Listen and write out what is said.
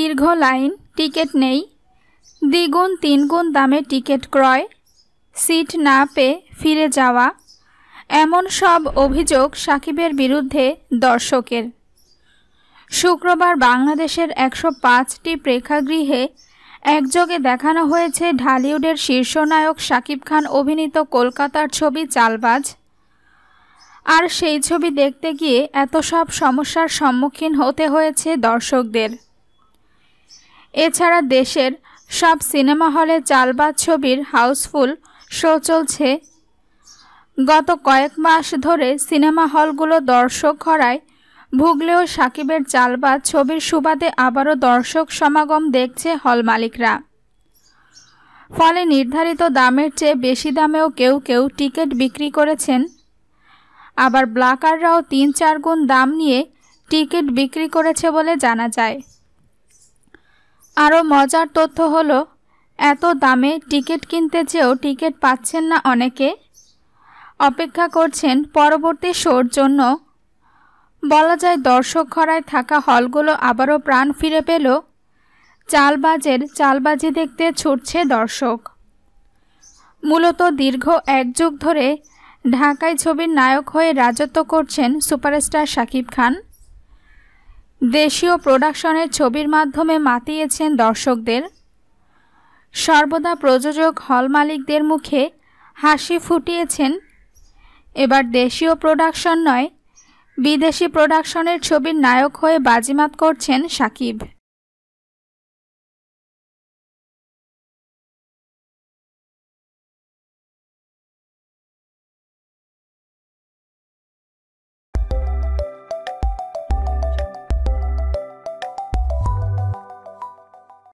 দীর্ঘ line, ticket নেই। দ্বিগুণ, তিনগুণ দামে টিকিট ক্রয়, সিট না পেয়ে ফিরে যাওয়া। এমন সব অভিযোগ সাকিবের বিরুদ্ধে দর্শকের। শুক্রবার বাংলাদেশের একশো পাঁচটি প্রেক্ষাগৃহে একযোগে দেখানো হয়েছে ঢালিউডের শীর্ষনায়ক শাকিব খান অভিনীত কলকাতার ছবি চালবাজ। আর সেই ছবি দেখতে গিয়ে এত সব সমস্যার সম্মুখীন হতে হয়েছে দর্শকদের। এছাড়া দেশের সব সিনেমা হলে চালবাজ ছবির হাউসফুল শো চলছে। গত কয়েক মাস ধরে সিনেমা হলগুলো দর্শক খরায় ভুগলেও সাকিবের চালবাজ ছবির সুবাদে আবারও দর্শক সমাগম দেখছে হল মালিকরা। ফলে নির্ধারিত দামের চেয়ে বেশি দামেও কেউ কেউ টিকিট বিক্রি করেছেন। আবার ব্লাকাররাও তিন চার গুণ দাম নিয়ে টিকিট বিক্রি করেছে বলে জানা যায়। আরও মজার তথ্য হলো, এত দামে টিকিট কিনতে চেয়েও টিকিট পাচ্ছেন না অনেকে। অপেক্ষা করছেন পরবর্তী শোর জন্য। বলা যায় দর্শক খরায় থাকা হলগুলো আবারও প্রাণ ফিরে পেল। চালবাজের চালবাজি দেখতে ছুটছে দর্শক। মূলত দীর্ঘ এক যুগ ধরে ঢাকায় ছবির নায়ক হয়ে রাজত্ব করছেন সুপারস্টার শাকিব খান। দেশীয় প্রোডাকশনের ছবির মাধ্যমে মাতিয়েছেন দর্শকদের। সর্বদা প্রযোজক হল মালিকদের মুখে হাসি ফুটিয়েছেন। এবার দেশীয় প্রোডাকশন নয়, বিদেশি প্রোডাকশনের ছবির নায়ক হয়ে বাজিমাত করছেন সাকিব।